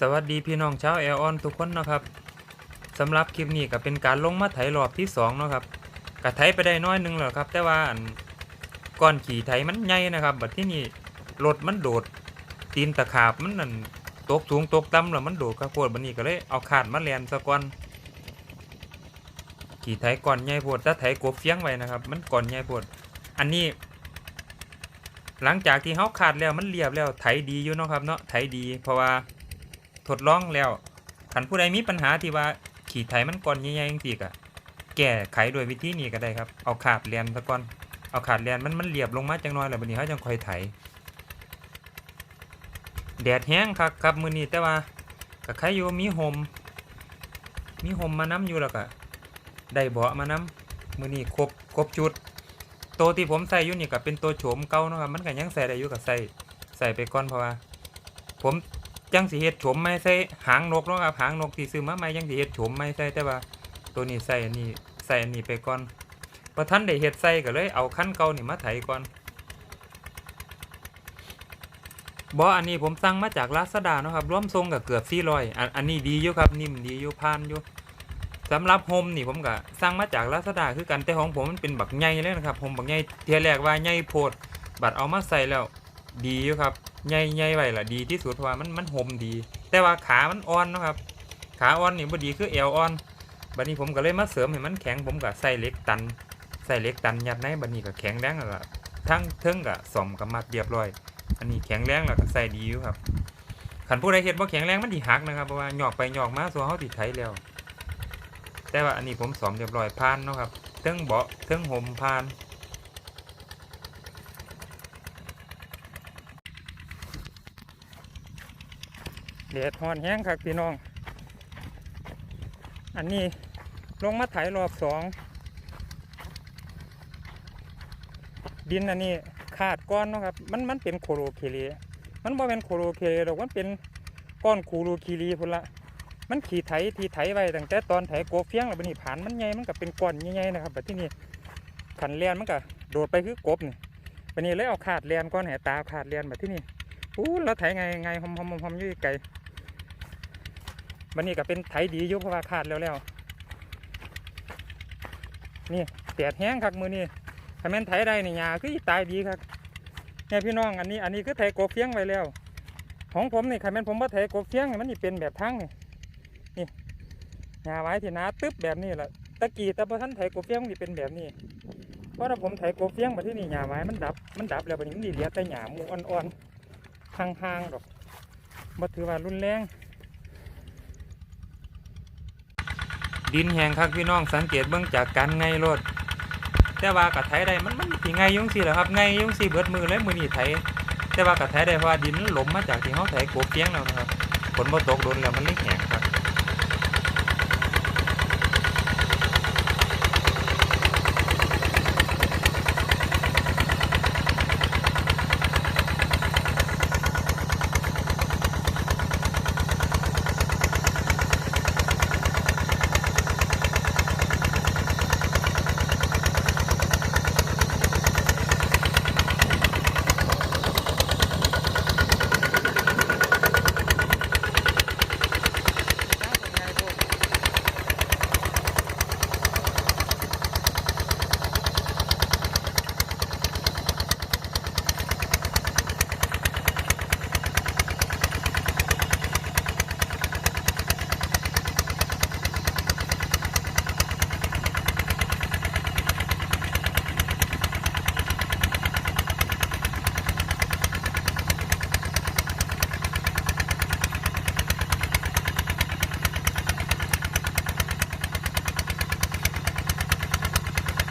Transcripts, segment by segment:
สวัสดีพี่น้องชาวแอลออนทุกคนนะครับสำหรับคลิปนี้ก็เป็นการลงมาไถรอบที่สองเนาะครับกะไถไปได้น้อยหนึงแล้วครับ แต่ว่าอันก้อนขี่ไถมันใหญ่นะครับบัดที่นี่รถมันโดด ตีนตะขาบมันนั่นตกสูงตกต่ำแล้วมันโดดครับพวดบัดนี้ก็เลยเอาขาดมาแลนซะก่อนขี่ไถก่อนใหญ่โพดถ้าไถกบเฟียงไว้นะครับ มันก่อนใหญ่โพดอันนี้ หลังจากที่เขาขาดแล้วมันเรียบแล้วไถดีอยู่เนาะครับเนาะไถดี เพราะว่า ทดลองแล้วขันผู้ใดมีปัญหาที่ว่าขี่ไถมันก่อนใหญ่ๆจริงๆอะแก้ไขโดยวิธีนี้ก็ได้ครับ เอาขาดเลียนซะก่อนเอาขาดเลียนมันมันเรียบลงมาจังน้อยแล้วบัดนี้เขาจังค่อยไถแดดแห้งครับครับมือนี้แต่ว่าก็ใครอยู่มีห่มมีห่มมานํอยู่แล้วก็ได้เบาะมานํมื้อนี้ครบครบจุดตัวที่ผมใส่อยู่นี่ก็เป็นตัวโฉมเก่าเนาะครับมันก็ยังใส่ได้อยู่ก็ใส่ใส่ไปก่อนเพราะว่า ผม จังสิเฮ็ดโฉมไม่ใส่หางนกเนาะครับหางนกที่ซื้อมาใหม่ยังสิเฮ็ดโฉมไม่ใส่แต่ว่า ตัวนี้ใส่อันนี้ใส่อันนี้ไปก่อนพอท่านได้เฮ็ดใส่ก็เลยเอาขั้นเก่านี่มาไถก่อนบ่อันนี้ผมสั่งมาจากลาซาด้าเนาะครับร่วมทรงก็เกือบ400อันอันนี้ดีอยู่ครับนิ่มดีอยู่ผ่านอยู่สำหรับโฮมนี่ผมก็สั่งมาจากลาซาด้าคือกันแต่ของผมมันเป็นบักใหญ่เลยนะครับผมบักใหญ่เทียแรกว่าใหญ่โพด บัดเอามาใส่แล้วดีอยู่ครับ ใหญ่ใหญ่ไว้ล่ะดีที่สุดเพราะว่ามันมันโฮมดี แต่ว่าขามันอ่อนนะครับ ขาอ่อนนี่บ่ดีคือเอวอ่อนบัดนี้ผมก็เลยมาเสริมให้มันแข็งผมก็ใส่เล็กตัน ใส่เล็กตันยัดในบัดนี้ก็แข็งแรงแล้วล่ะทั้งเทิงก็ซ่อมกับมัดเรียบร้อย อันนี้แข็งแรงแล้วก็ใส่ดีอยู่ครับคันผู้ใดเฮ็ดบ่าแข็งแรงมันสิหักนะครับเพราะว่าหยอกไปหยอกมาสัวเฮาสิดไถแล้ว แต่ว่าอันนี้ผมสอมเรียบร้อยผ่านเนาะครับเทิงเบาะเทิงห่มผ่าน เดดฮอนแห้งครับพี่น้อง อันนี้ลงมาไถรอบสอง ดินอันนี้ขาดก้อนเนาะครับ มันมันเป็นโคโลเคเลมันบ่เป็นโคโลเคเลหรอกมันเป็นก้อนคูโลคีรีพุ่นละ มันขี่ไถทีไถไว้ตั้งแต่ตอนไถโกเฟียงแล้วบัดนี้ผ่านมันใหญ่มันก็เป็นก้อนใหญ่ๆนะครับแบบที่นี่ขันเลียนมันก็โดดไปคือกบนี่บัดนี้เลยเอาขาดเลียนก้อนแห่ตาขาดเลียนแบบที่นี่อู้แล้วไถไงไงหอมหอมหอมหอมยู่ไกล บัดนี้ก็เป็นไถดีอยู่เพราะว่าขาดแล้วแล้วนี่แดดแห้งครับมือนี่ถ้าแม่นไถได้นี่หญ้าคือตายดีครับเนี่ยพี่น้องอันนี้อันนี้คือไถโกเฟียงไว้แล้ว ของผมนี่ใครแม่นผมว่าไถโกเฟียงมันนี่เป็นแบบทั้งนี่หญ้าไว้ที่นาตึ๊บแบบนี้แหละตะกี้แต่พอท่านไถกบเฟียงนสิเป็นแบบนี้เพราะถ้าผมไถกบเฟียงมาที่นี่หญ้าไว้มันดับ มันดับแล้วบัดนี้มันดีเหลือแต่หญ้าหมูอ่อนๆห่างๆดอกบ่ถือว่ารุนแรง ดินแหงคักพี่น้องสังเกตเบื้องจากการไงรถแต่ว่ากะไถได้มันมันสิไงยุ่งสิแหละครับไงยุ่งสิเบิดมือแลยมือนี่ไถแต่ว่ากะไถได้เพราะว่าดินหลมมาจากที่เขาไถกบเพียงแล้วนะครับฝนบ่ตกโดนแล้วมันเลยแห้งครับ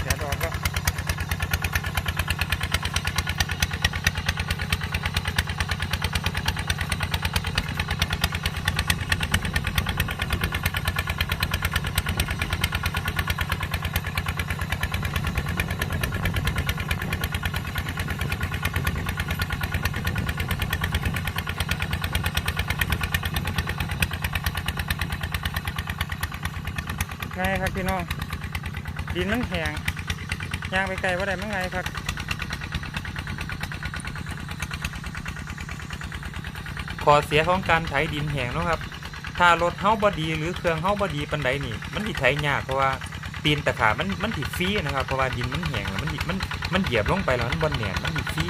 แดดออกแล้วไง ครับพี่น้อง ดินมันแห้งยางไปไกลว่าได้มันไงครับข้อเสียของการไถดินแห้งนะครับ ถ้ารถเฮาบ่ดีหรือเครื่องเฮาบ่ดีปานใดนี่มันสิไถยากเพราะว่าตีนตะขาบมันมันสิฟีนะครับเพราะว่าดินมันแห้งแล้วมันสิมันมันเหยียบลงไปแล้วมันบ่แน่นมันสิฟี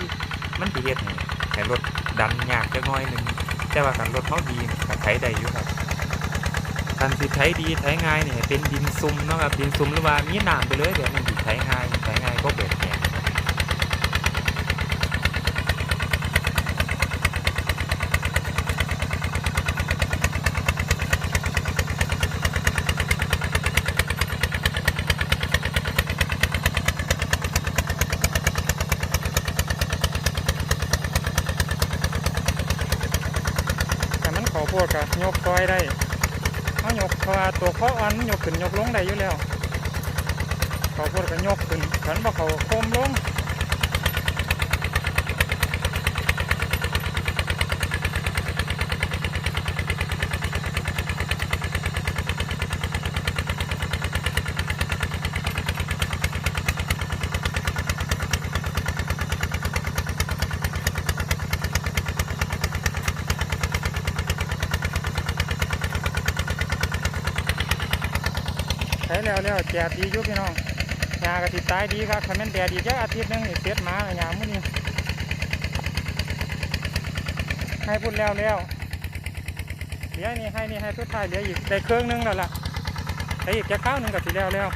มันสิเฮ็ดให้ให้รถดันยากจักหน่อยหนึงแต่ว่าคันรถเฮาดีไถได้อยู่ครับ คันสิไถดีไถง่ายเนี่ให้เป็นดินซุ่มนะครับดินซุ่มหรือว่ามีน้ำไปเลยเดี๋ยวมันสิไถง่ายไถง่ายก็แบบแห้งแต่มันขอพวกกะยกซอยได้ายกเพราะว่าตัวข้ออ่อนมันยกขึ้นยกลงได้อยู่แล้วเขาพูดกันยกขึ้นขันว่าเขาโคมลง ช้แล้วแล้วแจกดียุบพี่น้องยากระติดตายดีครับคอมเมนต์แดดอีกจักอาทิตย์หนึงเสียดมาอย่างมื้อนี้ให้พูดแล้วแล้วเหลือนี่ให้นี่ให้สุดท้ายเหลืออีกได้เครื่องหนึงแล้วล่ะแต่อีกแค่ข้าวหนึงกับสีแล้วแล้ว